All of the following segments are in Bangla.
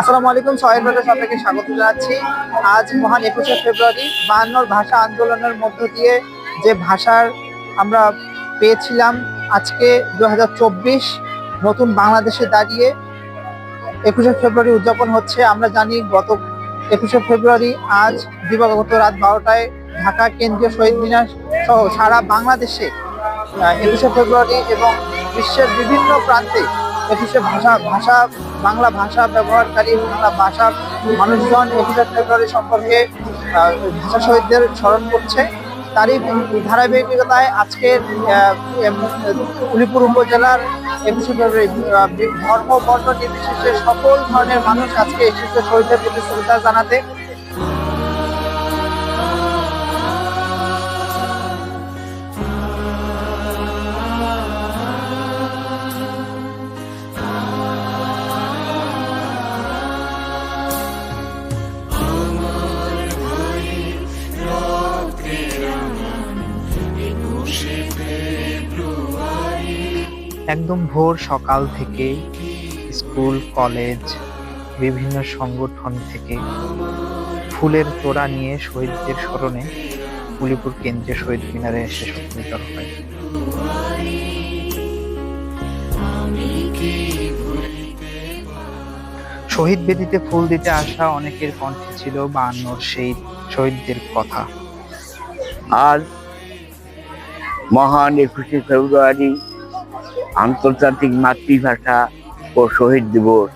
আসসালামু আলাইকুম সহায়ক বাজার আপনাকে স্বাগত জানাচ্ছি। আজ মহান একুশে ফেব্রুয়ারি বায়ান্নর ভাষা আন্দোলনের মধ্য দিয়ে যে ভাষার আমরা পেয়েছিলাম আজকে দু হাজার চব্বিশ, নতুন বাংলাদেশে দাঁড়িয়ে একুশে ফেব্রুয়ারি উদযাপন হচ্ছে। আমরা জানি গত একুশে ফেব্রুয়ারি আজ দিবাগত রাত বারোটায় ঢাকা কেন্দ্রীয় শহীদ মিনার সহ সারা বাংলাদেশে একুশে ফেব্রুয়ারি এবং বিশ্বের বিভিন্ন প্রান্তে একুশে ভাষা ভাষা, বাংলা ভাষা ব্যবহারকারী, বাংলা ভাষার মানুষজন একুশে ফেব্রুয়ারি সম্পর্কে ভাষা শহীদদের স্মরণ করছে। তারই ধারাবাহিকতায় আজকের উলিপুর উপজেলার একুশে ফেব্রুয়ারি ধর্ম, বর্ণ, নির্বিশেষে সকল ধরনের মানুষ আজকে একুশে শহীদদের প্রতি শ্রদ্ধা জানাতে। একদম ভোর সকাল থেকে স্কুল, কলেজ, বিভিন্ন সংগঠন থেকে ফুলের তোড়া নিয়ে শহীদদের স্মরণে উলিপুর কেন্দ্রীয় শহীদ মিনারে এসে সম্মিলিত হয়। শহীদ বেদিতে ফুল দিতে আসা অনেকের কণ্ঠে ছিল বায়ান্নর সেই শহীদদের কথা। আজ মহান একুশে ফেব্রুয়ারি আন্তর্জাতিক মাতৃভাষা ও শহীদ দিবস।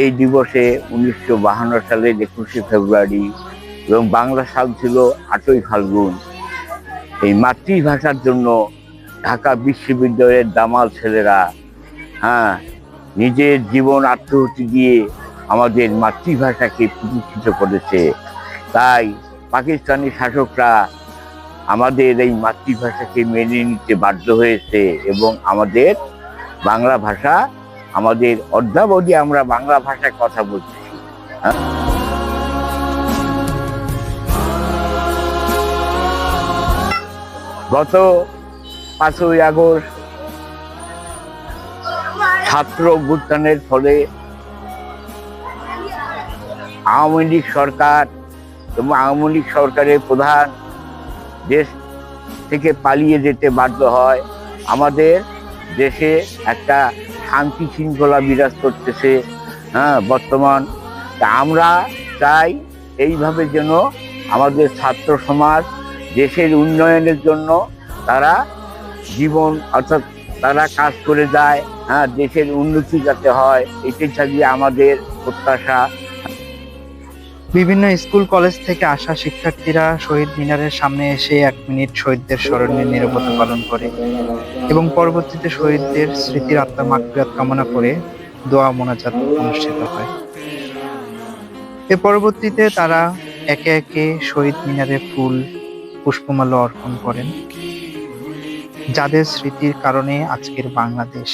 এই দিবসে উনিশশো বাহান্ন সালের একুশে ফেব্রুয়ারি এবং বাংলা সাল ছিল আটই ফাল্গুন। এই মাতৃভাষার জন্য ঢাকা বিশ্ববিদ্যালয়ের দামাল ছেলেরা হ্যাঁ নিজের জীবন আত্মহতি দিয়ে আমাদের মাতৃভাষাকে প্রতিষ্ঠিত করেছে। তাই পাকিস্তানি শাসকরা আমাদের এই মাতৃভাষাকে মেনে নিতে বাধ্য হয়েছে এবং আমাদের বাংলা ভাষা, আমাদের অদ্যাবধি আমরা বাংলা ভাষায় কথা বলছি? গত পাঁচই আগস্ট ছাত্র অভ্যুত্থানের ফলে আওয়ামী লীগ সরকার এবং আওয়ামী লীগ সরকারের প্রধান দেশ থেকে পালিয়ে যেতে বাধ্য হয়। আমাদের দেশে একটা শান্তি শৃঙ্খলা বিরাজ করতেছে হ্যাঁ বর্তমান। তা আমরা চাই এইভাবে যেন আমাদের ছাত্র সমাজ দেশের উন্নয়নের জন্য তারা জীবন, অর্থাৎ তারা কাজ করে যায় হ্যাঁ দেশের উন্নতি যাতে হয়, এটাই ছাড়িয়ে আমাদের প্রত্যাশা। বিভিন্ন স্কুল, কলেজ থেকে আসা শিক্ষার্থীরা শহীদ মিনারের সামনে এসে এক মিনিট শহীদদের স্মরণে নিরবতা পালন করে এবং পরবর্তীতে শহীদদের স্মৃতির আত্মার মাগফিরাত কামনা করে দোয়া মোনাজাত অনুষ্ঠিত হয়। এ পরবর্তীতে তারা একে একে শহীদ মিনারে ফুল পুষ্পমাল্য অর্পণ করেন, যাদের স্মৃতির কারণে আজকের বাংলাদেশ।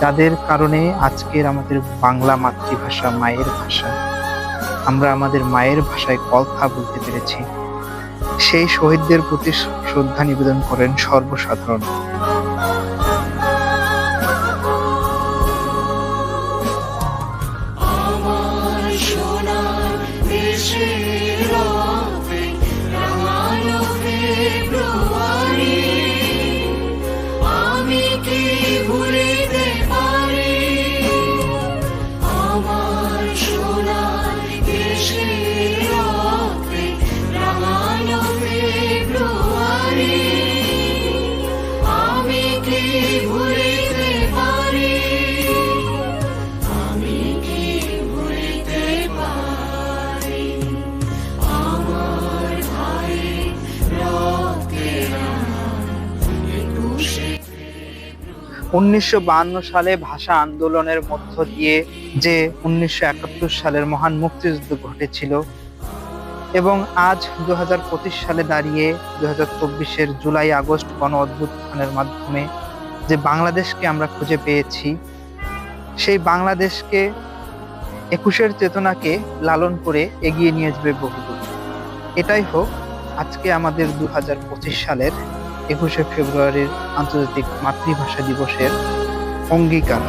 যাদের কারণে আজকের আমাদের বাংলা মাতৃভাষা, মায়ের ভাষা। আমরা আমাদের মায়ের ভাষায় কথা বলতে পেরেছি। সেই শহীদদের প্রতি শ্রদ্ধা নিবেদন করেন সর্বসাধারণ। উনিশশো সালে ভাষা আন্দোলনের মধ্য দিয়ে যে উনিশশো একাত্তর সালের মহান মুক্তিযুদ্ধ ঘটেছিল এবং আজ দু হাজার পঁচিশ সালে দাঁড়িয়ে দু হাজার জুলাই আগস্ট গণ অভ্যুত্থানের মাধ্যমে যে বাংলাদেশকে আমরা খুঁজে পেয়েছি, সেই বাংলাদেশকে একুশের চেতনাকে লালন করে এগিয়ে নিয়ে যাবে বহুদূর। এটাই হোক আজকে আমাদের দু হাজার পঁচিশ সালের একুশে ফেব্রুয়ারির আন্তর্জাতিক মাতৃভাষা দিবসের অঙ্গীকার।